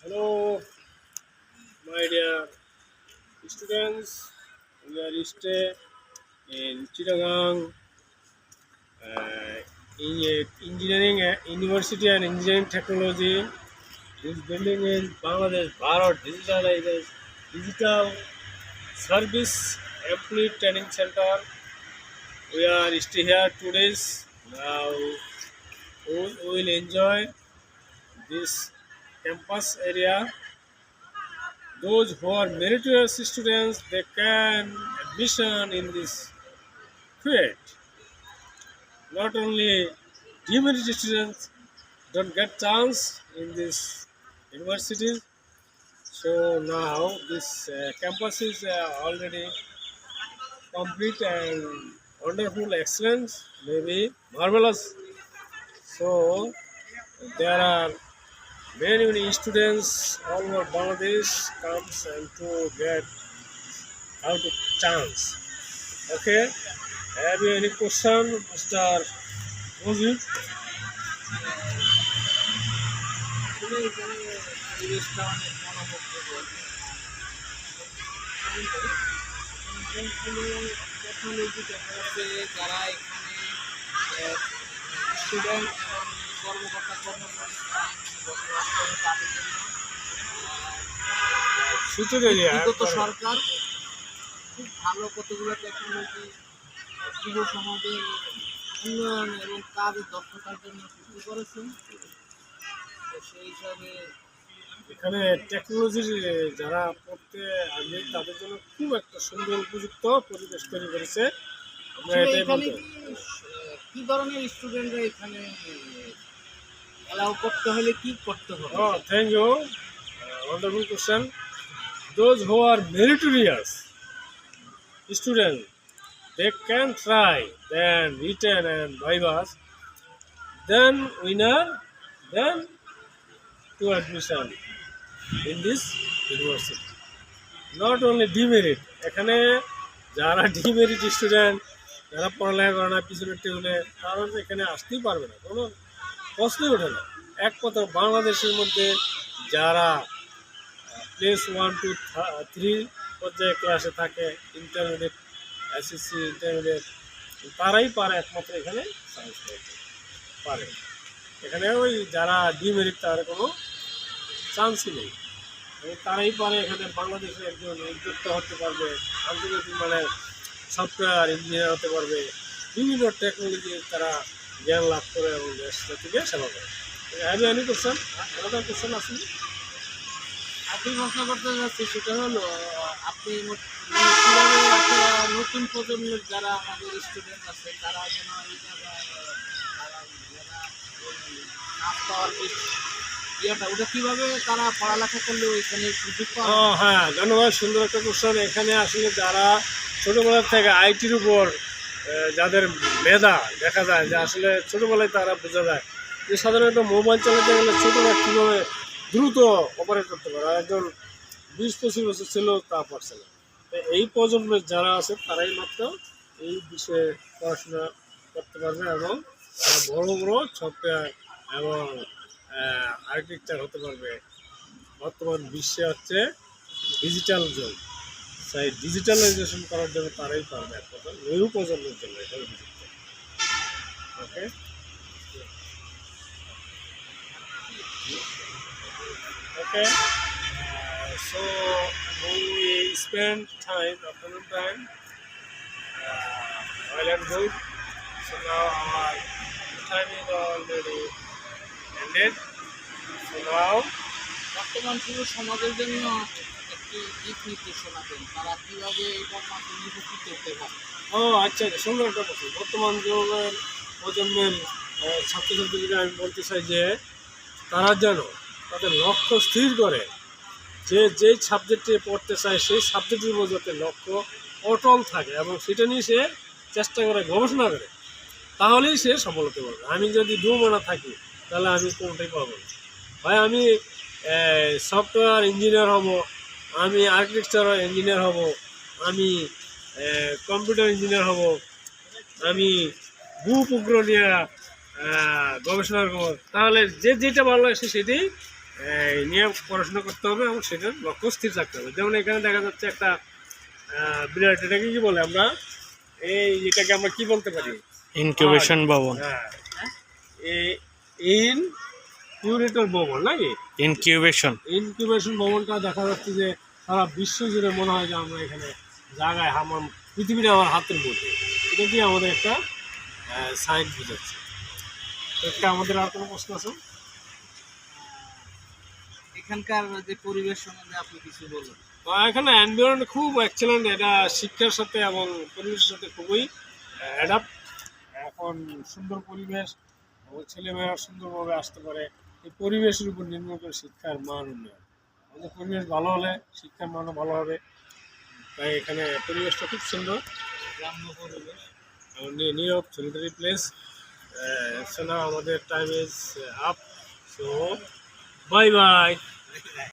Hello my dear students we are stay in Chittagong uh, in uh, engineering uh, university and engineering technology this building is Bangladesh Bharat Digital Digital Service Employee Training Center we are stay here two days now we will enjoy this campus area? Those who are meritorious students they can admission in this field. Not only demerit students don't get chance in this university so now this uh, campus is uh, already complete and wonderful, excellent, maybe marvelous. So there are many many students all over Bangladesh comes and to get how to chance. Okay, have you any question, Mr. Mujib? Thank you. এখানে technology দেখা যাচ্ছে যারা এখানে student এবং কর্মকর্তা কর্মচারী বসবাস করে তাদের জন্য সরকার খুব ভালো কতগুলো টেকনোলজি যুব সমাজের উন্নয়ন এবং কাজের দক্ষতার জন্য করেছেন। সেই হিসাবে এখানে টেকনোলজির যারা পড়তে আগে তাদের জন্য খুব একটা সুন্দর উপযুক্ত পরিবেশ তৈরি করেছে। আমরা কি করতে হলে কি thank you wonderful question those who are meritorious student they can try then return and drivers then winner then to admission in this university. Not only demerit, এখানে যারা ডিমেরিট স্টুডেন্ট যারা পড়ালেখা করে না পিছনের টেবিলে তারা এখানে আসতেই পারবে না কোনো প্রশ্নই ওঠে না। এক কথা বাংলাদেশের মধ্যে যারা প্লেস ওয়ান টু থ্রি পর্যায়ে ক্লাসে থাকে ইন্টারমিডিয়েট এসএসসি ইন্টারমিডিয়েট তারাই পারে একমাত্র এখানে সায়েন্স পড়তে পারে। এখানে ওই যারা ডিমেরিট তার কোনো চান্সই নেই। তারাই পারে এখানে বাংলাদেশের একজন উদ্যোক্তা হতে পারবে, আন্তর্জাতিক মানে সফটওয়্যার ইঞ্জিনিয়ার হতে পারবে। বিভিন্ন টেকনোলজি তারা জ্ঞান লাভ করে এবং দেশ জাতিকে সেবা করে। হ্যাভ এনি কোশ্চেন আলাদা কোশ্চেন আছে আপনি প্রশ্ন করতে যাচ্ছি সেটা হলো আপনি মানে নতুন প্রজন্মের যারা আমাদের স্টুডেন্ট আছে, তারা যেন এই জায়গায় ইয়েটা, ওটা তারা পড়ালেখা করলে ওইখানে সুযোগ ও হ্যাঁ ধন্যবাদ, সুন্দর একটা কোশ্চেন এখানে আসলে যারা ছোটোবেলা থেকে আইটির উপর যাদের মেধা, দেখা যায় যে আসলে ছোটোবেলায় তারা বোঝা যায় যে সাধারণত মোবাইল চালাতে গেলে ছোটোরা কীভাবে দ্রুত অপারেট করতে পারে? একজন বিশ পঁচিশ বছর ছিল, তা পারছে না। এই প্রজন্মের যারা আছে, তারাই মাত্র এই বিষয়ে পড়াশোনা করতে পারবে এবং বড় বড় সফটওয়্যার এবং আর্কিটেকচার হতে পারবে। বর্তমান বিশ্বে হচ্ছে ডিজিটাল যুগ। তাই ডিজিটালাইজেশন করার জন্য তারাই পারবে এক কথা নিউ প্রজন্মের জন্য okay okay so we spend time afternoon time uh, while and good so now our time বর্তমান যুব সমাজের জন্য একটি দিক নির্দেশনা দেন। তারা কীভাবে এটার মাধ্যমে উপকৃত হতে পারে? ও আচ্ছা আচ্ছা সুন্দর একটা প্রশ্ন। বর্তমান যুগের প্রজন্মের ছাত্রছাত্রীদের আমি বলতে চাই যে তারা যেন তাদের লক্ষ্য স্থির করে যে যেই সাবজেক্টে পড়তে চায় সেই সাবজেক্টের উপর যাতে লক্ষ্য অটল থাকে এবং সেটা নিয়ে সে চেষ্টা করে গবেষণা করে তাহলেই সে সফল হতে পারবে। আমি যদি দু মানা থাকি তাহলে আমি কোনটাই পাবো না। ভাই আমি সফটওয়্যার ইঞ্জিনিয়ার হব আমি আর্কিটেকচার ইঞ্জিনিয়ার হব আমি কম্পিউটার ইঞ্জিনিয়ার হব আমি ভূ উপগ্রহ নিয়ে গবেষণা করব। তাহলে যে যেটা ভালো লাগে সে সেটাই নিয়ে পড়াশোনা করতে হবে এবং সেটার লক্ষ্য স্থির থাকতে হবে। যেমন এখানে দেখা যাচ্ছে একটা বিরাট এটাকে কি বলে আমরা? এই এটাকে আমরা কি বলতে পারি? ইনকিউবেশন ভবন। হ্যাঁ। ইন ইউরেটর ভবন নাকি? ইনকিউবেশন ইনকিউবেশন ভবনটা দেখা যাচ্ছে যে সারা বিশ্ব জুড়ে মনে হয় যে আমরা এখানে জায়গায় আমার পৃথিবীটা আমার হাতের মধ্যে। এটা দিয়ে আমাদের একটা সাইন বুঝাচ্ছে। একটা আমাদের আর কোনো প্রশ্ন আছে? এখানকার যে পরিবেশ সম্বন্ধে আপনি কিছু বলুন। এখানে এনভায়রনমেন্ট খুব এক্সেলেন্ট এটা শিক্ষার সাথে এবং পরিবেশের সাথে খুবই অ্যাডাপ্ট এখন সুন্দর পরিবেশ ছেলেমেয়েরা সুন্দরভাবে আসতে পারে। এই পরিবেশের উপর নির্ভর করে শিক্ষার মান উন্নয়ন। আমাদের পরিবেশ ভালো হলে শিক্ষার মানও ভালো হবে। তাই এখানে পরিবেশটা খুব সুন্দর। গ্রাম্য পরিবেশ নীরব প্লেস এছাড়া আমাদের time is up so bye bye